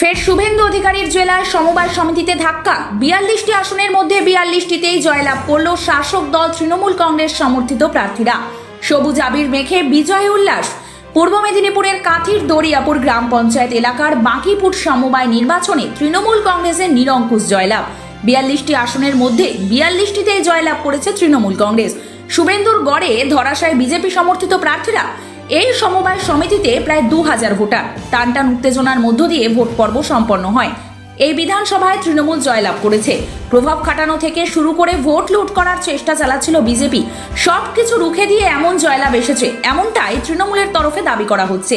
ফের শুভেন্দু অধিকারীর জেলায় সমবায় সমিতিতে ধাক্কা। বিয়াল্লিশটি আসনের মধ্যে বিয়াল্লিশটিতেই জয়লাভ করল শাসক দল তৃণমূল কংগ্রেস সমর্থিত প্রার্থীরা। সবুজ আবির মেখে বিজয় উল্লাস। পূর্ব মেদিনীপুরের কাথির দরিয়াপুর গ্রাম পঞ্চায়েত এলাকার বাঁকিপুর সমবায় নির্বাচনে তৃণমূল কংগ্রেসের নিরঙ্কুশ জয়লাভ। বিয়াল্লিশটি আসনের মধ্যে বিয়াল্লিশটিতেই জয়লাভ করেছে তৃণমূল কংগ্রেস। শুভেন্দুর গড়ে ধরাশায় বিজেপি সমর্থিত প্রার্থীরা এই সমবায় সমিতিতে প্রায় দু হাজার ভোটার টানটান উত্তেজনার মধ্য দিয়ে ভোট পর্ব সম্পন্ন হয়। এই বিধানসভায় তৃণমূল জয়লাভ করেছে। প্রভাব খাটানো থেকে শুরু করে ভোট লুট করার চেষ্টা চালাচ্ছিল বিজেপি। সব কিছু রুখে দিয়ে এমন জয়লাভ এসেছে, এমনটাই তৃণমূলের তরফে দাবি করা হচ্ছে।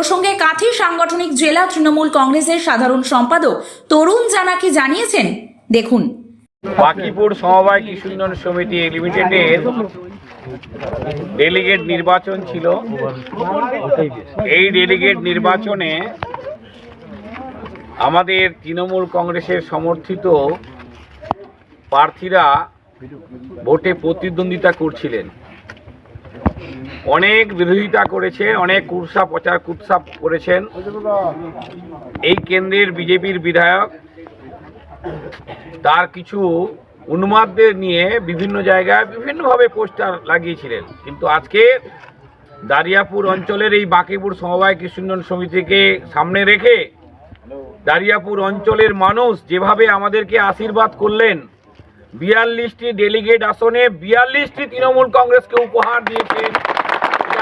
প্রসঙ্গে কাথি সাংগঠনিক জেলা তৃণমূল কংগ্রেসের সাধারণ সম্পাদক তরুণ জানাকি জানিয়েছেন? দেখুন। বাকিপুর সমবায় কৃষি উন্নয়ন সমিতি লিমিটেডের ডেলিগেট নির্বাচন ছিল। এই ডেলিগেট নির্বাচনে আমাদের তৃণমূল কংগ্রেসের সমর্থিত প্রার্থীরা ভোটে প্রতিদ্বন্দ্বিতা করছিলেন। অনেক বিরোধিতা করেছেন, অনেক কুৎসা প্রচার কুৎসা করেছেন। এই কেন্দ্রের বিজেপির বিধায়ক তার কিছু উন্মাদদের নিয়ে বিভিন্ন জায়গায় বিভিন্নভাবে পোস্টার লাগিয়েছিলেন। কিন্তু আজকে দারিয়াপুর অঞ্চলের এই বাঁকিপুর সমবায় কৃষি উন্নয়ন সমিতিকে সামনে রেখে দারিয়াপুর অঞ্চলের মানুষ যেভাবে আমাদেরকে আশীর্বাদ করলেন বিয়াল্লিশটি ডেলিগেট আসনে, বিয়াল্লিশটি তৃণমূল কংগ্রেসকে উপহার দিয়েছেন।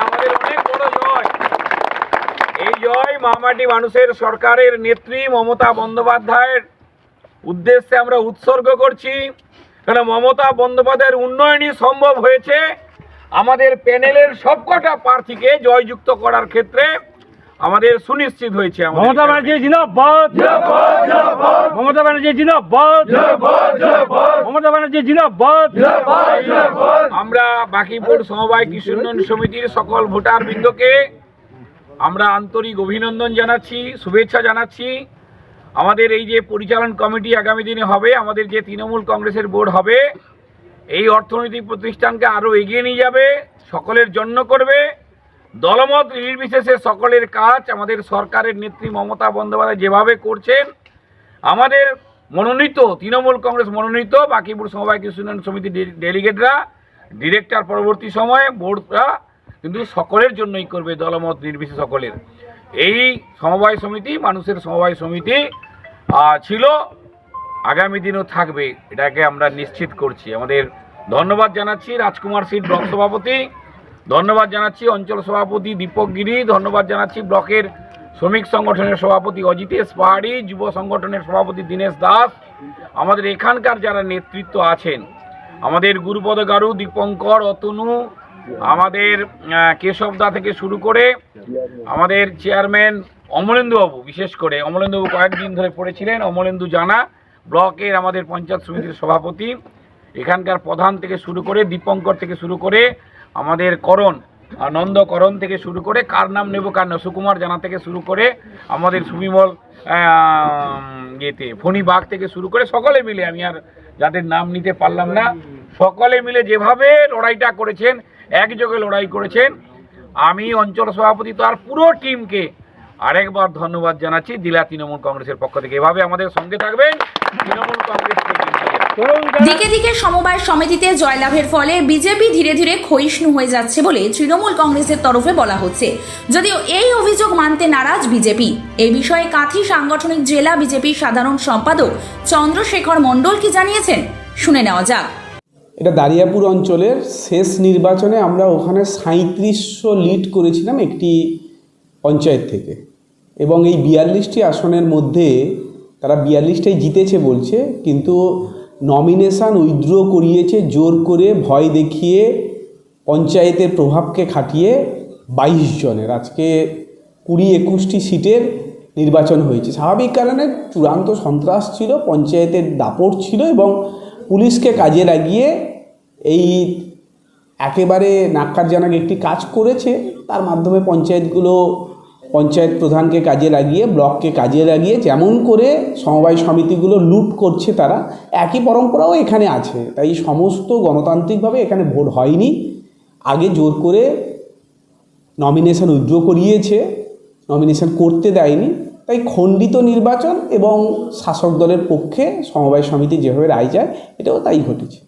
আমাদের অনেক বড় জয়। এই জয় মামাটি মানুষের সরকারের নেত্রী মমতা বন্দ্যোপাধ্যায়ের উদ্দেশ্যে আমরা উৎসর্গ করছি। কারণ মমতা বন্দ্যোপাধ্যায়ের উন্নয়নই সম্ভব হয়েছে। আমাদের প্যানেলের সবকটা প্রার্থীকে জয়যুক্ত করার ক্ষেত্রে আমাদের সুনিশ্চিত হয়েছে আমাদের মমতা ব্যানার্জি জিন্দাবাদ। মমতা ব্যানার্জি জিন্দাবাদ। মমতা ব্যানার্জি জিন্দাবাদ। আমরা বাকিপুর সমবায় কৃষি উন্নয়ন সমিতির সকল ভোটার বৃন্দকে আমরা আন্তরিক অভিনন্দন জানাচ্ছি শুভেচ্ছা জানাচ্ছি। আমাদের এই যে পরিচালন কমিটি আগামী দিনে হবে আমাদের যে তৃণমূল কংগ্রেসের বোর্ড হবে এই অর্থনৈতিক প্রতিষ্ঠানকে আরও এগিয়ে নিয়ে যাবে সকলের জন্য করবে। দলমত নির্বিশেষে সকলের কাজ, আমাদের সরকারের নেত্রী মমতা বন্দ্যোপাধ্যায় যেভাবে করছেন, আমাদের মনোনীত, তৃণমূল কংগ্রেস মনোনীত, বাকিপুর সমবায় কৃষি উন্নয়ন সমিতি ডেলিগেটরা, ডিরেক্টর পরবর্তী সময়ে, বোর্ডরা, কিন্তু সকলের জন্যই করবে দলমত নির্বিশেষে সকলের। এই সমবায় সমিতি, মানুষের সমবায় সমিতি ছিল, আগামী দিনও থাকবে, এটাকে আমরা নিশ্চিত করছি। আমাদের ধন্যবাদ জানাচ্ছি রাজকুমার সিট ব্লক সভাপতি ধন্যবাদ জানাচ্ছি অঞ্চল সভাপতি দীপক গিরি ধন্যবাদ জানাচ্ছি ব্লকের শ্রমিক সংগঠনের সভাপতি অজিতেশ পাহাড়ি যুব সংগঠনের সভাপতি দীনেশ দাস আমাদের এখানকার যারা নেতৃত্ব আছেন আমাদের গুরুপদ গারু দীপঙ্কর অতনু আমাদের আহ, কেশব দা থেকে শুরু করে আমাদের চেয়ারম্যান অমলেন্দুবাবু বিশেষ করে অমলেন্দুবাবু কয়েকদিন ধরে পড়েছিলেন অমলেন্দু জানা ব্লকের আমাদের পঞ্চায়েত সমিতির সভাপতি এখানকার প্রধান থেকে শুরু করে দীপঙ্কর থেকে শুরু করে আমাদের করণ আনন্দ করণ থেকে শুরু করে কার নাম নেব, কার না সুকুমার জানা থেকে শুরু করে আমাদের সুবিমল ইয়েতে ফণিবাগ থেকে শুরু করে সকলে মিলে, আমি আর যাদের নাম নিতে পারলাম না, সকলে মিলে যেভাবে লড়াইটা করেছেন, একযোগে লড়াই করেছেন, আমি অঞ্চল সভাপতি তার পুরো টিমকে আরেকবার ধন্যবাদ জানাচ্ছি জেলা তৃণমূল কংগ্রেসের পক্ষ থেকে এভাবে আমাদের সঙ্গে থাকবেন তৃণমূল যাবেন। দিকে দিকে সমবায় সমিতিতে জয়লাভের ফলে বিজেপি ধীরে ধীরে ক্ষয়িষ্ণু হয়ে যাচ্ছে বলে তৃণমূল কংগ্রেসের তরফে বলা হচ্ছে। যদিও এই অভিযোগ মানতে নারাজ বিজেপি। এই বিষয়ে কাঁথি সাংগঠনিক জেলা বিজেপির সাধারণ সম্পাদক চন্দ্রশেখর মণ্ডল কি জানিয়েছেন? শুনে নেওয়া যাক। এটা দারিয়াপুর অঞ্চলের শেষ নির্বাচনে আমরা ওখানে সাঁত্রিশশো লিড করেছিলাম একটি পঞ্চায়েত থেকে। এবং এই বিয়াল্লিশটি আসনের মধ্যে তারা বিয়াল্লিশটাই জিতেছে বলছে, কিন্তু নমিনেশন উইথড্র করিয়েছে, জোর করে ভয় দেখিয়ে পঞ্চায়েতের প্রভাবকে খাটিয়ে বাইশ জনের। আজকে কুড়ি একুশটি সিটের নির্বাচন হয়েছে। স্বাভাবিক কারণে চূড়ান্ত সন্ত্রাস ছিল, পঞ্চায়েতের দাপট ছিল এবং পুলিশকে কাজে লাগিয়ে এই একেবারে নাক্কারজনক একটি কাজ করেছে। তার মাধ্যমে পঞ্চায়েতগুলো পঞ্চায়েত প্রধানকে কাজে লাগিয়ে, ব্লককে কাজে লাগিয়ে যেমন করে সমবায় সমিতিগুলো লুট করছে তারা, একই পরম্পরাও এখানে আছে। তাই সমস্ত গণতান্ত্রিকভাবে এখানে ভোট হয়নি। আগে জোর করে নমিনেশন উইথড্র করিয়েছে নমিনেশন করতে দেয়নি। তাই খণ্ডিত নির্বাচন এবং শাসক দলের পক্ষে সমবায় সমিতি যেভাবে রায় যায় এটাও তাই ঘটেছে।